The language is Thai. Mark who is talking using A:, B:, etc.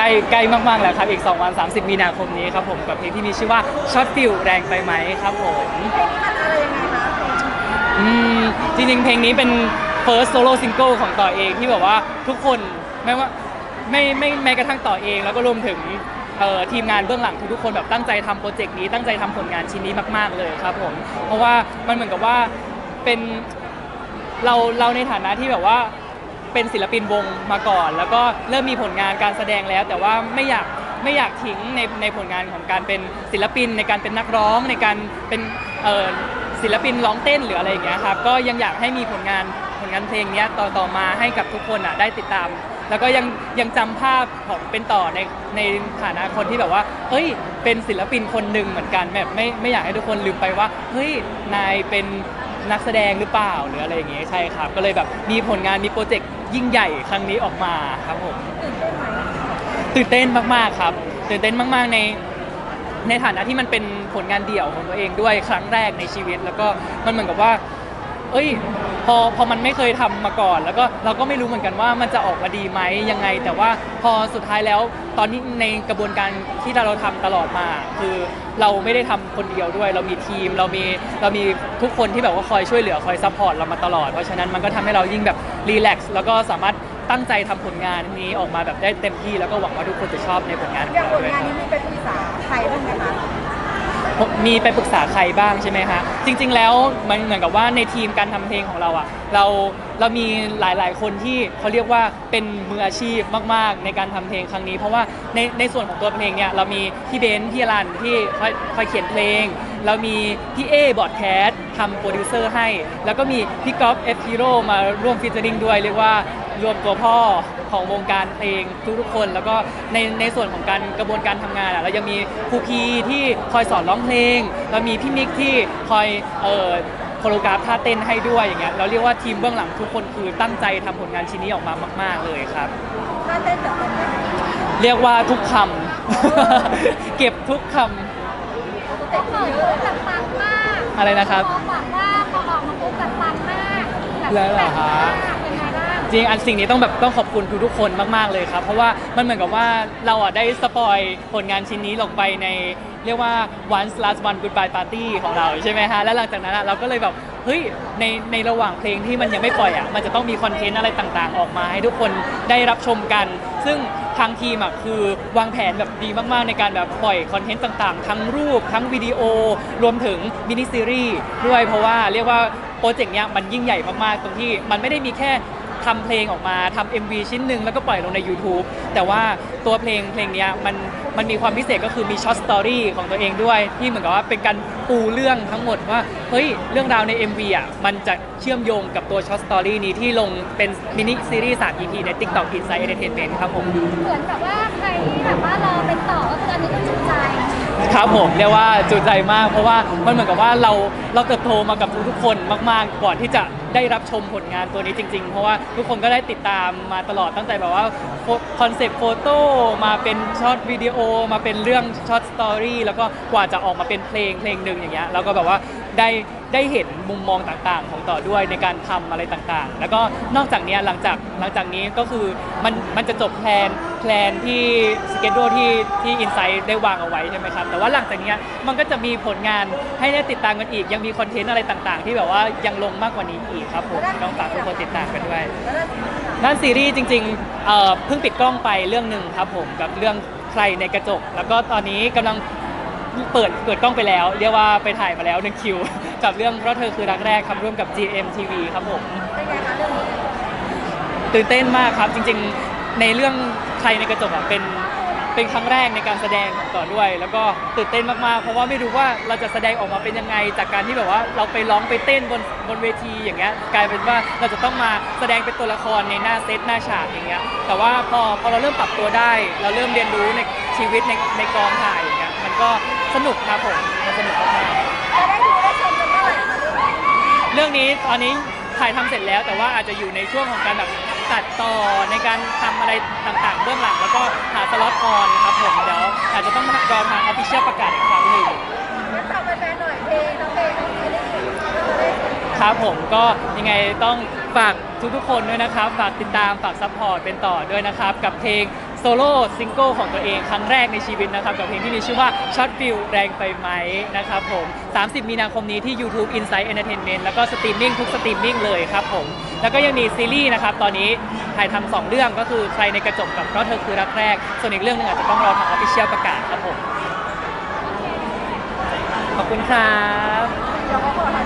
A: ใกล้ใกล้มากๆแล้วครับอีก 2 วัน 30 มีนาคมนี้ครับผมกับเพลงที่มีชื่อว่าช็อตฟิลแรงไปไหมครับผม
B: เพลงนี้มันอะไรยังไงคะ
A: อืมจริงๆ เพลงนี้เป็น first solo single ของต่อเองที่แบบว่าทุกคนไม่ว่าไม่ไม่แม้กระทั่งต่อเอง แล้วก็รวมถึงเอ่อทีมงานเบื้องหลังทุกๆคนแบบตั้งใจทำโปรเจกต์นี้ตั้งใจทำผลงานชิ้นนี้มาก ๆเลยครับผมเพราะว่ามันเหมือนกับว่าเป็นเราเราในฐานะที่แบบว่า เป็นศิลปินวงมาก่อน แล้วก็เริ่มมีผลงานการแสดงแล้ว แต่ว่าไม่อยากไม่อยากทิ้งในในผลงานของการเป็นศิลปิน ในการเป็นนักร้องในการเป็นเออศิลปินร้องเต้นหรืออะไรอย่างเงี้ยครับก็ยังอยากให้มีผลงานผลงานเพลงนี้ต่อต่อมาให้กับทุกคนอะได้ติดตาม แล้วก็ยังยังจำภาพของเป็นต่อในในฐานะคนที่แบบว่าเฮ้ย เป็นศิลปินคนหนึ่งเหมือนกันแบบไม่ไม่อยากให้ทุกคนลืมไปว่าเฮ้ยนายเป็น นักแสดงหรือเปล่าหรืออะไรอย่างเงี้ยใช่ครับ ก็เลยแบบมีผลงานมีโปรเจกต์ยิ่งใหญ่ครั้งนี้ออกมาครับผม
B: ตื่นเต้นม
A: ตื่นเต้นมากๆครับ ตื่นเต้นมากๆในในฐานะที่มันเป็นผลงานเดี่ยวของตัวเองด้วยครั้งแรกในชีวิต แล้วก็มันเหมือนกับว่า เอ้ย พอพอมันไม่เคยทำมาก่อน แล้วก็เราก็ไม่รู้เหมือนกันว่ามันจะออกมาดีไหมยังไง แต่ว่าพอสุดท้ายแล้วตอนนี้ในกระบวนการที่เราทำตลอดมา คือเราไม่ได้ทำคนเดียวด้วย เรามีทีมเรามีเรามีทุกคนที่แบบว่าคอยช่วยเหลือคอยซัพพอร์ตเรามาตลอดเพราะฉะนั้นมันก็ทำให้เรายิ่งแบบรีแลกซ์แล้วก็สามารถตั้งใจทำผลงานนี้ออกมาแบบได้เต็มที่แล้วก็หวังว่าทุกคนจะชอบในผลงานของ
B: ย่าง
A: เรา
B: ผล
A: ด้วย
B: งาน
A: ครับ
B: นี้มีไปปรึกษาใครบ้างไหมคะ
A: มีไปปรึกษาใครบ้างใช่ไหมคะจริง ๆ แล้วมันเหมือนกับว่าในทีมการทำเพลงของเราอะเราเรามีหลายๆ คนที่เขาเรียกว่าเป็นมืออาชีพมาก ๆ ในการทำเพลงครั้งนี้ เพราะว่าในในส่วนของตัวเพลงเนี่ยเรามีพี่เบนซ์พี่อรันที่คอยคอยเขียนเพลง เรามีพี่เอบอดแคสทำโปรดิวเซอร์ให้ แล้วก็มีพี่ก๊อฟเอฟฮีโร่มาร่วมฟีเจอริงด้วย เรียกว่ารวมตัวพ่อของวงการเพลงทุกๆคน แล้วก็ในในส่วนของการกระบวนการทำงานอะเรายังมีครูพีที่คอยสอนร้องเพลงแล้วมีพี่มิกที่คอยเอ่อโคโรกราฟท่าเต้นให้ด้วยอย่างเงี้ยเราเรียกว่าทีมเบื้องหลังทุกคนคือตั้งใจทำผลงานชิ้นนี้ออกมามาก ๆเลยครับ
B: ถ้าเต้นแบบเป็นไหม
A: เรียกว่าทุกคำเก็บทุกค
C: เต็มเลยแบบปังมากำ
A: อะไรนะครับ
C: พอบอกว่าพอออกมาปุ๊บแบบปังมากแบบ
A: แล้วเหรอฮะ
C: เป็นไงบ้าง
A: จริงอันสิ่งนี้ต้องแบบต้องขอบคุณทุกๆคนมากๆเลยครับเพราะว่ามันเหมือนกับว่าเราอะได้สปอยผลงานชิ้นนี้ลงไปใน เรียกว่า once last one goodbye party ของเราใช่ไหมฮะ แล้วหลังจากนั้นอะเราก็เลยแบบเฮ้ยในในระหว่างเพลงที่มันยังไม่ปล่อยอะมันจะต้องมีคอนเทนต์อะไรต่างๆ ออกมาให้ทุกคนได้รับชมกัน ซึ่ง ทางทีมอะคือวางแผนแบบดีมากๆ ในการแบบปล่อยคอนเทนต์ต่างๆ ทั้งรูป ทั้งวิดีโอ รวมถึงมินิซีรีส์ด้วยเพราะว่าเรียกว่าโปรเจกต์เนี้ยมันยิ่งใหญ่มากๆ ตรงที่มันไม่ได้มีแค่ทำเพลงออกมาทำ MV ชิ้นหนึ่งแล้วก็ปล่อยลงใน YouTube แต่ว่าตัวเพลงเพลงเนี้ยมัน มันมีความพิเศษก็คือมีช็อตสตอรี่ของตัวเองด้วย ที่เหมือนกับว่าเป็นการปูเรื่องทั้งหมดว่า เฮ้ย เรื่องราวใน MV อะมันจะเชื่อมโยงกับตัวช็อตสตอรี่นี้ที่ลงเป็นมินิซีรีส์ 3 EP ใน TikTok Inside Entertainment ครับผม
C: เหมือนแบบว่าใครที่แบบว่ารอเป็นต่อก็คืออันนี้ก็จุใจ
A: ครับผมเรียกว่าจุใจมาก เพราะว่ามันเหมือนกับว่าเราเราเติบโตมากับทุกๆคนมากๆก่อนที่จะได้รับชมผลงานตัวนี้จริง ๆ เพราะว่าทุกคนก็ได้ติดตามมาตลอดตั้งแต่แบบว่าคอนเซปต์โฟโต้มาเป็นช็อตวิดีโอมาเป็นเรื่องช็อตสตอรี่แล้วก็กว่าจะออกมาเป็นเพลงเพลงหนึ่งอย่างเงี้ยเราก็แบบว่าได้ได้เห็นมุมมองต่างๆ ของต่อด้วยในการทำอะไรต่างๆ แล้วก็นอกจากนี้หลังจากหลังจากนี้ก็คือมันมันจะจบแพลน แพลนที่สเกจโดที่ที่อินไซด์ได้วางเอาไว้ใช่ไหมครับ แต่ว่าหลังจากเนี้ยมันก็จะมีผลงานให้ได้ติดตามกันอีก ยังมีคอนเทนต์อะไรต่างๆ ที่แบบว่ายังลงมากกว่านี้อีกครับผมต้องฝากทุกคนติดตามกันด้วย
B: แล้วนั่นซีรีส์อะ
A: ด้านซีรีส์จริงๆเอ่อเพิ่งปิดกล้องไปเรื่องหนึ่งครับผมกับเรื่องใครในกระจก แล้วก็ตอนนี้กำลังเปิดเปิดกล้องไปแล้ว เรียกว่าไปถ่ายมาแล้วหนึ่งคิว กับเรื่องเพราะเธอคือรักแรกครับร่วมกับ GMTV ครับผม
B: เป็นไงคะเรื่องนี้
A: ตื่นเต้นมากครับจริง ๆ ในเรื่อง ใครในกระจกอะเป็นเป็นครั้งแรกในการแสดงของต่อด้วย แล้วก็ตื่นเต้นมากๆ เพราะว่าไม่รู้ว่าเราจะแสดงออกมาเป็นยังไง จากการที่แบบว่าเราไปร้องไปเต้นบนบนเวทีอย่างเงี้ยกลายเป็นว่าเราจะต้องมาแสดงเป็นตัวละครในหน้าเซตหน้าฉากอย่างเงี้ยแต่ว่าพอพอเราเริ่มปรับตัวได้ เราเริ่มเรียนรู้ในชีวิตในในกองถ่ายอย่างเงี้ยมันก็สนุกครับผมมันสนุกมากๆ
B: จะได้ดูได้ชมกันเมื่อไหร่คะเรื่องนี้
A: เรื่องนี้ตอนนี้ถ่ายทำเสร็จแล้วแต่ว่าอาจจะอยู่ในช่วงของการแบบ ตัดต่อในการทำอะไรต่างๆเบื้องหลัง แล้วก็หาสล็อตออนครับผมเดี๋ยวอาจจะต้องรอทางออฟฟิเชียลประกาศอีกครั้งหนึ่ง
B: งั้นฝากแฟนๆหน่อยเพลงทั้งเพลงทั้งซีรีส์แล้วก็ได้ชมกัน
A: ครับผมก็ยังไงต้องฝากทุกๆคนด้วยนะครับ ฝากติดตามฝากซัพพอร์ตเป็นต่อด้วยนะครับ กับเพลง โซโล่ซิงเกิลของตัวเองครั้งแรกในชีวิตนะครับ กับเพลงที่มีชื่อว่าช็อตฟิลแรงไปไหมนะครับผม 30 มีนาคมนี้ที่ YouTube Inside Entertainment แล้วก็สตรีมมิ่งทุกสตรีมมิ่งเลยครับผม แล้วก็ยังมีซีรีส์นะครับ ตอนนี้ถ่ายทำสองเรื่องก็คือใครในกระจกกับเพราะเธอคือรักแรก ส่วนอีกเรื่องหนึงอาจจะต้องรอทางออฟฟิเชียลประกาศครับผม ขอบคุณครับ